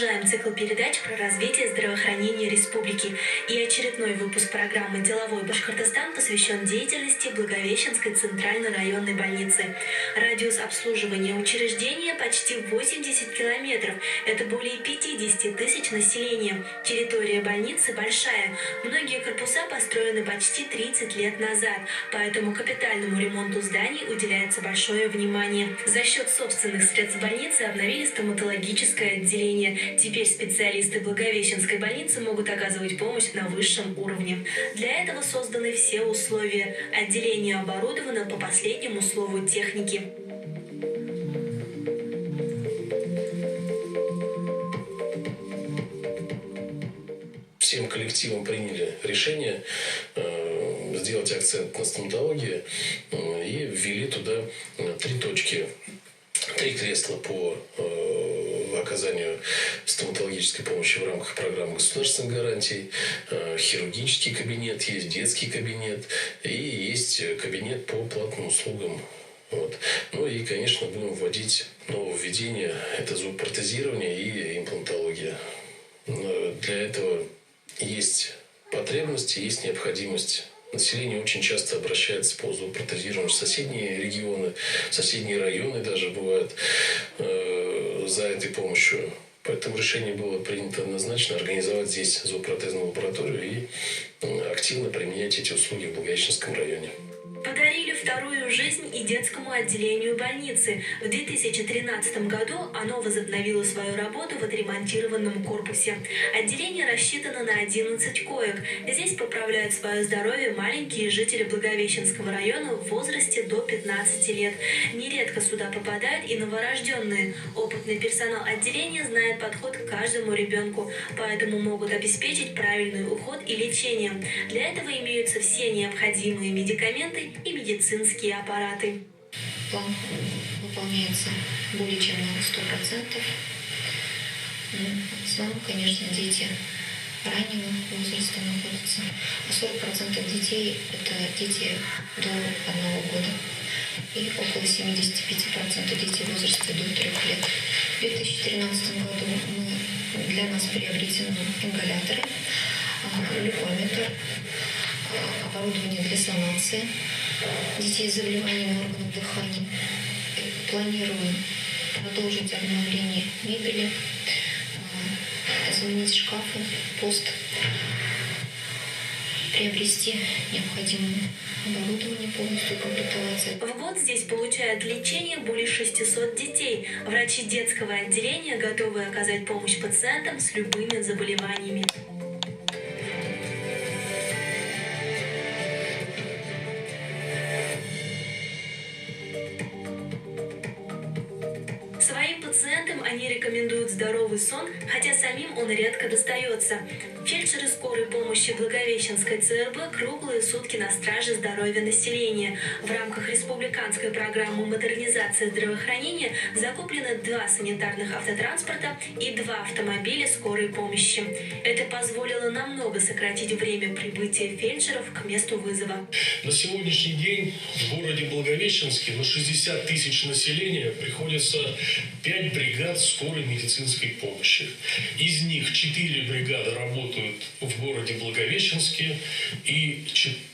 продолжаем цикл передач про развитие здравоохранения республики. И очередной выпуск программы «Деловой Башкортостан» посвящен деятельности Благовещенской центральной районной больницы. Радиус обслуживания учреждения почти 80 километров. Это более 50 тысяч населения. Территория больницы большая. Многие корпуса построены почти 30 лет назад, поэтому капитальному ремонту зданий уделяется большое внимание. За счет собственных средств больницы обновили стоматологическое отделение. Теперь специалисты Благовещенской больницы могут оказывать помощь на высшем уровне. Для этого созданы все условия. Отделение оборудовано по последнему слову техники. всем коллективом приняли решение э, сделать акцент на стоматологии э, и ввели туда э, три точки. Три кресла по оказанию стоматологической помощи в рамках программы государственных гарантий, э, хирургический кабинет, есть детский кабинет и есть кабинет по платным услугам вот. Ну и, конечно, будем вводить нововведение. Это зубопротезирование и имплантология. Но для этого есть потребности, есть необходимость. Население очень часто обращается по зубопротезированию в соседние регионы, в соседние районы даже бывают за этой помощью. Поэтому решение было принято однозначно организовать здесь зубопротезную лабораторию и активно применять эти услуги в Благовещенском районе. Подарили вторую жизнь и детскому отделению больницы. В 2013 году оно возобновило свою работу в отремонтированном корпусе. Отделение рассчитано на 11 коек. Здесь поправляют свое здоровье маленькие жители Благовещенского района в возрасте до 15 лет. Нередко сюда попадают и новорожденные. Опытный персонал отделения знает подход к каждому ребенку, поэтому могут обеспечить правильный уход и лечение. Для этого имеются все необходимые медикаменты и медицинские аппараты. План выполняется более чем на 100%. Ну, в основном, конечно, дети раннего возраста находятся. А 40% детей – это дети до одного года. И около 75% детей в до 3 лет. В 2013 году мы, для нас приобретены ингаляторы, глюкометр, оборудование для санации детей с заболеваниями органов дыхания. Планируем продолжить обновление мебели, заменить шкафы, пост, приобрести необходимое оборудование, полностью комплектоваться. В год здесь получают лечение более 600 детей. Врачи детского отделения готовы оказать помощь пациентам с любыми заболеваниями. Они рекомендуют здоровый сон, хотя самим он редко достается. Фельдшеры скорой помощи Благовещенской ЦРБ круглые сутки на страже здоровья населения. В рамках республиканской программы модернизации здравоохранения закуплены два санитарных автотранспорта и два автомобиля скорой помощи. Это позволило намного сократить время прибытия фельдшеров к месту вызова. На сегодняшний день в городе Благовещенске на 60 тысяч населения приходится 5 бригад скорой медицинской помощи. Из них 4 бригады работают в городе Благовещенске, и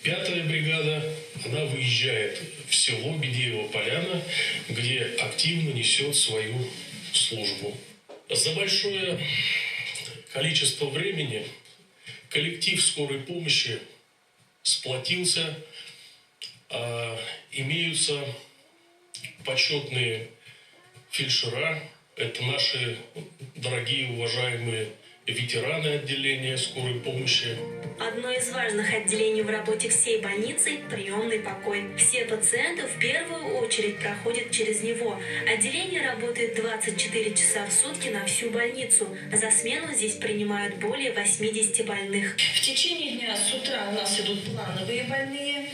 пятая бригада, она выезжает в село Бедеево Поляна, где активно несет свою службу. За большое количество времени коллектив скорой помощи сплотился, а имеются почетные фельдшера, это наши дорогие, уважаемые ветераны отделения скорой помощи. Одно из важных отделений в работе всей больницы – приемный покой. Все пациенты в первую очередь проходят через него. Отделение работает 24 часа в сутки на всю больницу. За смену здесь принимают более 80 больных. В течение дня с утра у нас идут плановые больные,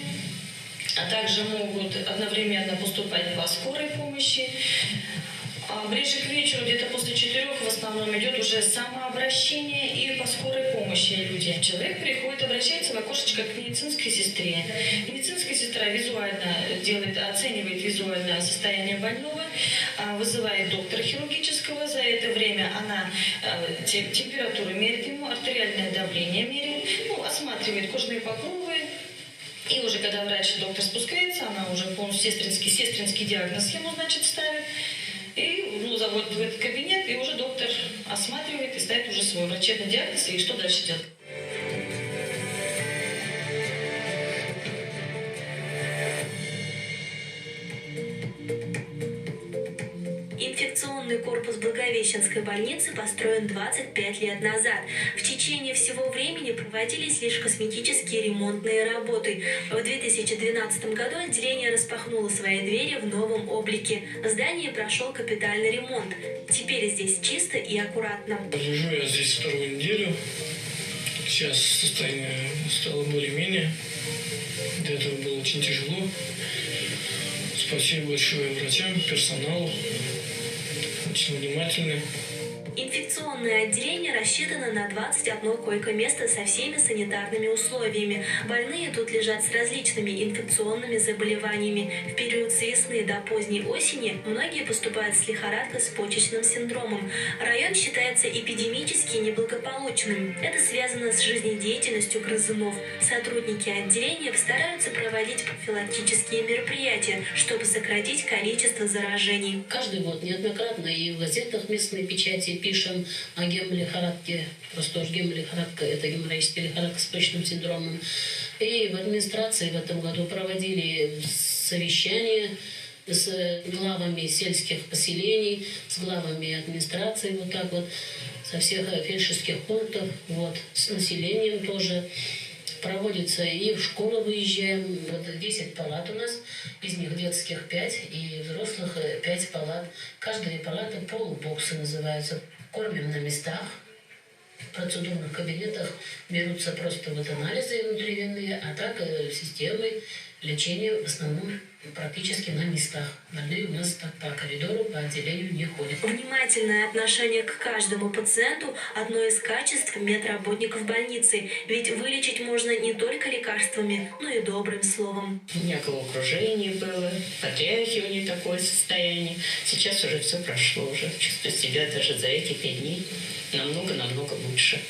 а также могут одновременно поступать по скорой помощи, ближе к вечеру, где-то после четырех, в основном идет уже самообращение и по скорой помощи люди. Человек приходит, обращается в окошечко к медицинской сестре. Медицинская сестра визуально делает, оценивает визуальное состояние больного, а, вызывает доктора хирургического. За это время она э, температуру меряет ему, артериальное давление меряет, ну, осматривает кожные покровы, и уже когда врач, доктор спускается, она уже полностью сестринский, сестринский диагноз ему, значит, ставит. И ну, заводит в этот кабинет, и уже доктор осматривает и ставит уже свой врачебный диагноз, и что дальше делать. Благовещенской больницы построен 25 лет назад. В течение всего времени проводились лишь косметические ремонтные работы. В 2012 году отделение распахнуло свои двери в новом облике. В здании прошел капитальный ремонт. Теперь здесь чисто и аккуратно. Лежу я здесь вторую неделю. Сейчас состояние стало более-менее. До этого было очень тяжело. Спасибо большое врачам, персоналу очень внимательны. Инфекционное отделение рассчитано на 21 койко-место со всеми санитарными условиями. Больные тут лежат с различными инфекционными заболеваниями. В период с весны до поздней осени многие поступают с лихорадкой с почечным синдромом. Район считается эпидемически неблагополучным. Это связано с жизнедеятельностью грызунов. Сотрудники отделения стараются проводить профилактические мероприятия, чтобы сократить количество заражений. Каждый год неоднократно и в газетах местной печати пишем о гемолихорадке, просто уж гемолихорадка – это геморрагическая лихорадка с почечным синдромом. И в администрации в этом году проводили совещание с главами сельских поселений, с главами администрации, вот так вот, со всех фельдшерских пунктов, вот, с населением тоже проводится и в школу выезжаем. Вот 10 палат у нас, из них детских 5 и взрослых 5 палат. Каждая палата полубоксы называются. Кормим на местах, в процедурных кабинетах берутся просто вот анализы внутривенные, а так э, системы лечения в основном практически на местах. Больные у нас так по коридору, по отделению не ходят. Внимательное отношение к каждому пациенту – одно из качеств медработников больницы. Ведь вылечить можно не только лекарствами, но и добрым словом. У меня головокружение было, потряхивание такое состояние. Сейчас уже все прошло, уже чувствую себя даже за эти пять дней намного-намного лучше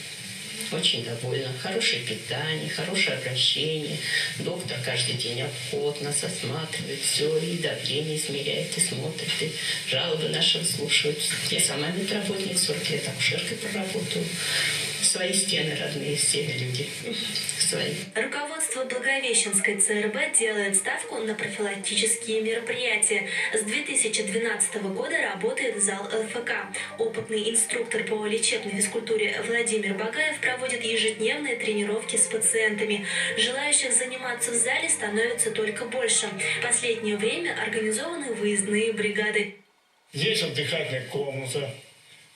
очень довольна. Хорошее питание, хорошее обращение. Доктор каждый день обход нас осматривает, все, и давление измеряет, и смотрит, и жалобы наши выслушивает. Я сама медработник, 40 лет акушеркой проработаю свои стены родные, все люди свои. Руководство Благовещенской ЦРБ делает ставку на профилактические мероприятия. С 2012 года работает зал ЛФК. Опытный инструктор по лечебной физкультуре Владимир Багаев проводит ежедневные тренировки с пациентами. Желающих заниматься в зале становится только больше. В последнее время организованы выездные бригады. Здесь отдыхательная комната,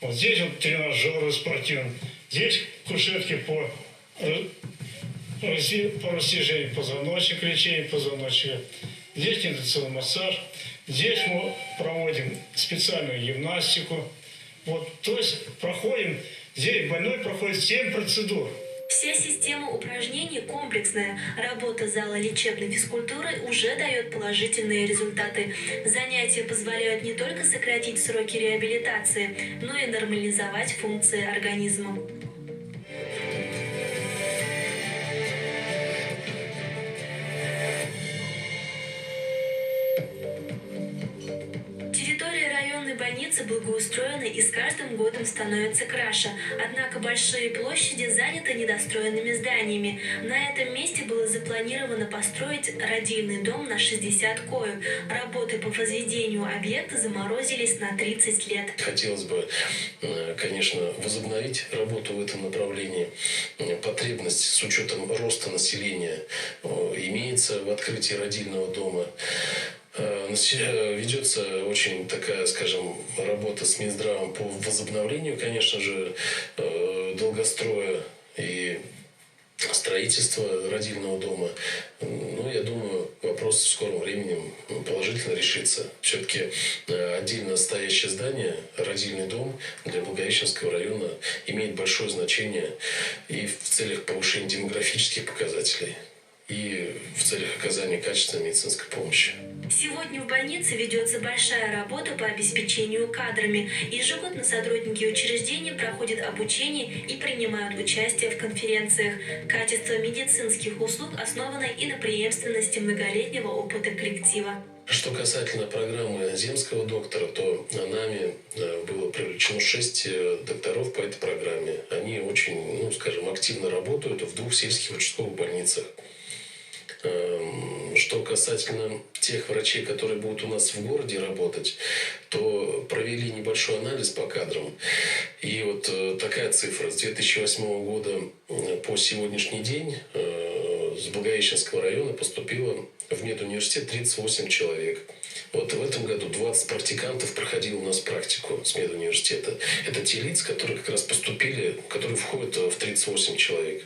вот здесь вот тренажеры спортивные. Здесь кушетки по, по растяжению позвоночника, лечению позвоночника. Здесь индукционный массаж. Здесь мы проводим специальную гимнастику. Вот, то есть проходим, здесь больной проходит 7 процедур. Вся система упражнений комплексная. Работа зала лечебной физкультуры уже дает положительные результаты. Занятия позволяют не только сократить сроки реабилитации, но и нормализовать функции организма. Больницы благоустроены и с каждым годом становятся краше. Однако большие площади заняты недостроенными зданиями. На этом месте было запланировано построить родильный дом на 60 коек. Работы по возведению объекта заморозились на 30 лет. Хотелось бы, э, конечно, возобновить работу в этом направлении. Потребность с учетом роста населения э, имеется в открытии родильного дома. Э, э, ведется очень такая, скажем, работа с Минздравом по возобновлению, конечно же, э, долгостроя и строительства родильного дома. Ну, я думаю, вопрос в скором времени положительно решится. Все-таки отдельно стоящее здание, родильный дом для Благовещенского района имеет большое значение и в целях повышения демографических показателей и в целях оказания качественной медицинской помощи. Сегодня в больнице ведется большая работа по обеспечению кадрами. Ежегодно сотрудники учреждения проходят обучение и принимают участие в конференциях. Качество медицинских услуг основано и на преемственности многолетнего опыта коллектива. Что касательно программы земского доктора, то нами э, было привлечено шесть э, докторов по этой программе. Они очень, ну, скажем, активно работают в двух сельских участковых больницах. Эм, что касательно тех врачей, которые будут у нас в городе работать, то провели небольшой анализ по кадрам. И вот э, такая цифра. С 2008 года э, по сегодняшний день э, с Благовещенского района поступило в медуниверситет 38 человек. Вот в этом году 20 практикантов проходило у нас практику с медуниверситета. Это те лица, которые как раз поступили, которые входят в 38 человек.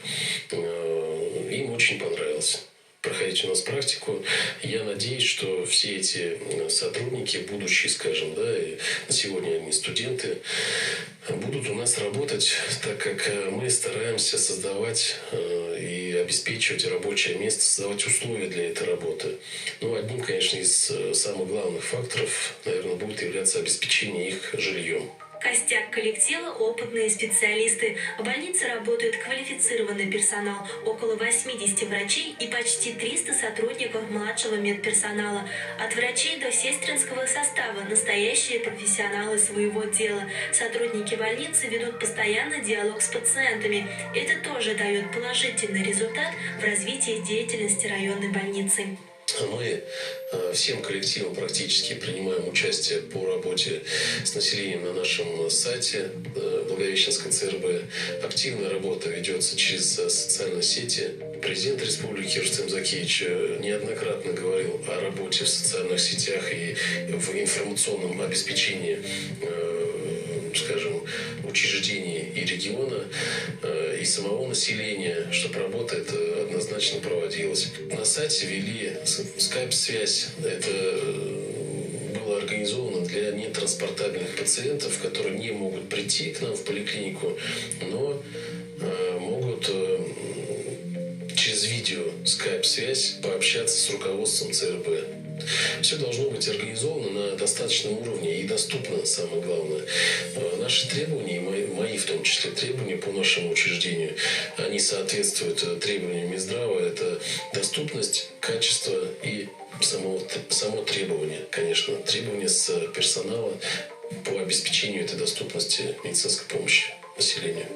Им очень понравилось проходить у нас практику. Я надеюсь, что все эти сотрудники, будущие, скажем, да, и сегодня они студенты, будут у нас работать, так как э, мы стараемся создавать э, и обеспечивать рабочее место, создавать условия для этой работы. Ну, одним, конечно, из э, самых главных факторов, наверное, будет являться обеспечение их жильем. Костяк коллектива – опытные специалисты. В больнице работает квалифицированный персонал, около 80 врачей и почти 300 сотрудников младшего медперсонала. От врачей до сестринского состава – настоящие профессионалы своего дела. Сотрудники больницы ведут постоянный диалог с пациентами. Это тоже дает положительный результат в развитии деятельности районной больницы. Мы э, всем коллективом практически принимаем участие по работе с населением на нашем сайте э, Благовещенской ЦРБ. Активная работа ведется через э, социальные сети. Президент республики Рустем Закеевич неоднократно говорил о работе в социальных сетях и в информационном обеспечении скажем, учреждений и региона, и самого населения, чтобы работа это однозначно проводилась. На сайте вели скайп-связь. Это э, было организовано для нетранспортабельных пациентов, которые не могут прийти к нам в поликлинику, но э, могут через видео скайп-связь пообщаться с руководством ЦРБ. Все должно быть организовано на достаточном уровне и доступно, самое главное. Э, наши требования, мои, мои в том числе требования по нашему учреждению, они соответствуют э, требованиям Минздрава. Это доступность, качество и само, само требование, конечно, требования с персонала по обеспечению этой доступности медицинской помощи населению.